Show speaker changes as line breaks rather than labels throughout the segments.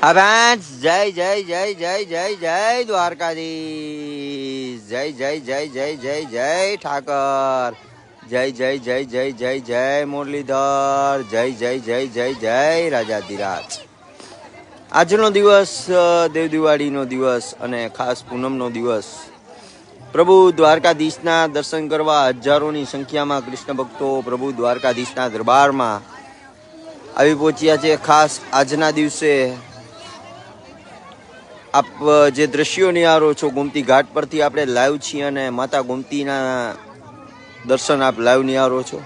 હા જય જય જય જય જય જય દ્વારકાધીશ જય જય જય જય જય જય ઠાકર જય જય જય જય જય જય મુરલીધર જય જય જય જય જય રાજાધિરાજ આજનો દિવસ દેવ દિવાળીનો દિવસ અને ખાસ પૂનમનો દિવસ પ્રભુ દ્વારકાધીશના દર્શન કરવા હજારોની સંખ્યામાં કૃષ્ણ ભક્તો પ્રભુ દ્વારકાધીશના દરબારમાં આવી પહોંચ્યા છે. ખાસ આજના દિવસે આપ જે દ્રશ્યો નિહારો છો, ગોમતી ઘાટ પરથી આપણે લાઈવ છીએ અને માતા ગોમતીના દર્શન આપ લાઈવ નિહારો છો.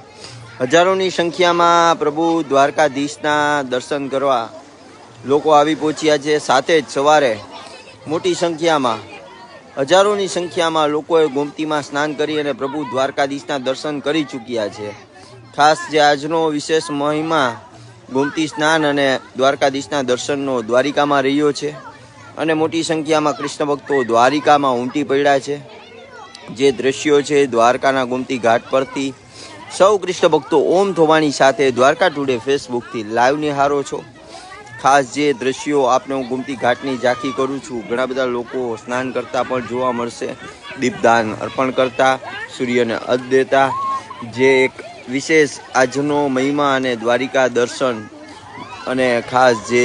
હજારોની સંખ્યામાં પ્રભુ દ્વારકાધીશના દર્શન કરવા લોકો આવી પહોંચ્યા છે. સાથે જ સવારે મોટી સંખ્યામાં, હજારોની સંખ્યામાં લોકોએ ગોમતીમાં સ્નાન કરી અને પ્રભુ દ્વારકાધીશના દર્શન કરી ચૂક્યા છે. ખાસ જે આજનો વિશેષ મહિમા ગોમતી સ્નાન અને દ્વારકાધીશના દર્શનનો દ્વારિકામાં રહ્યો છે અને મોટી સંખ્યામાં કૃષ્ણ ભક્તો દ્વારિકામાં ઉમટી પડ્યા છે. જે દ્રશ્યો છે, દ્વારકાના ગોમતી ઘાટ પરથી સૌ કૃષ્ણ ભક્તો ઓમ થવાની સાથે દ્વારકા ટુડે ફેસબુકથી લાઈવ નિહારો છો. ખાસ જે દ્રશ્યો આપને હું ગુમતી ઘાટની ઝાંખી કરું છું, ઘણા બધા લોકો સ્નાન કરતા પણ જોવા મળશે. દીપદાન અર્પણ કરતા, સૂર્યને અર્ધ દેતા. જે એક વિશેષ આજનો મહિમા અને દ્વારિકા દર્શન અને ખાસ જે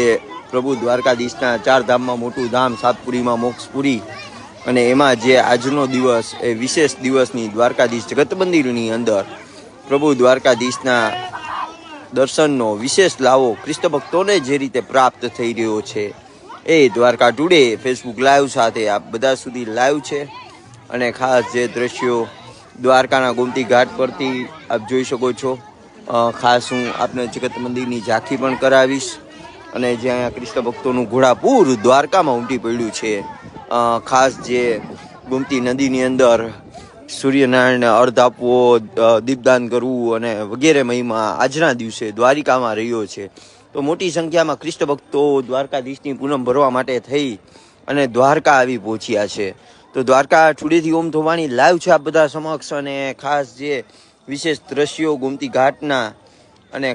પ્રભુ દ્વારકાધીશના ચાર ધામમાં મોટું ધામ સાતપુરીમાં મોક્ષપુરી અને એમાં જે આજનો દિવસ એ વિશેષ દિવસની દ્વારકાધીશ જગત મંદિરની અંદર પ્રભુ દ્વારકાધીશના દર્શનનો વિશેષ લાવો ખ્રિસ્ત ભક્તોને જે રીતે પ્રાપ્ત થઈ રહ્યો છે એ દ્વારકા ટુડે ફેસબુક લાઈવ સાથે આ બધા સુધી લાઈવ છે અને ખાસ જે દ્રશ્યો દ્વારકાના ગોમતી ઘાટ પરથી આપ જોઈ શકો છો. ખાસ હું આપને જગત મંદિરની ઝાંખી પણ કરાવીશ અને જ્યાં કૃષ્ણ ભક્તોનું ઘોડાપૂર દ્વારકામાં ઉમટી પડ્યું છે. ખાસ જે ગોમતી નદીની અંદર સૂર્યનારાયણ અર્ધ આપવો દીપદાન કરવું અને વગેરે મહિમા આજના દિવસે દ્વારિકામાં રહ્યો છે. તો મોટી સંખ્યામાં કૃષ્ણ ભક્તો દ્વારકાધીશની પૂનમ ભરવા માટે થઈ અને દ્વારકા આવી પહોંચ્યા છે. તો દ્વારકા ટુડેથી ઓમ ધોવાણી લાઈવ છે આ બધા સમક્ષ અને ખાસ જે વિશેષ દ્રશ્યો, ગોમતી ઘાટના અને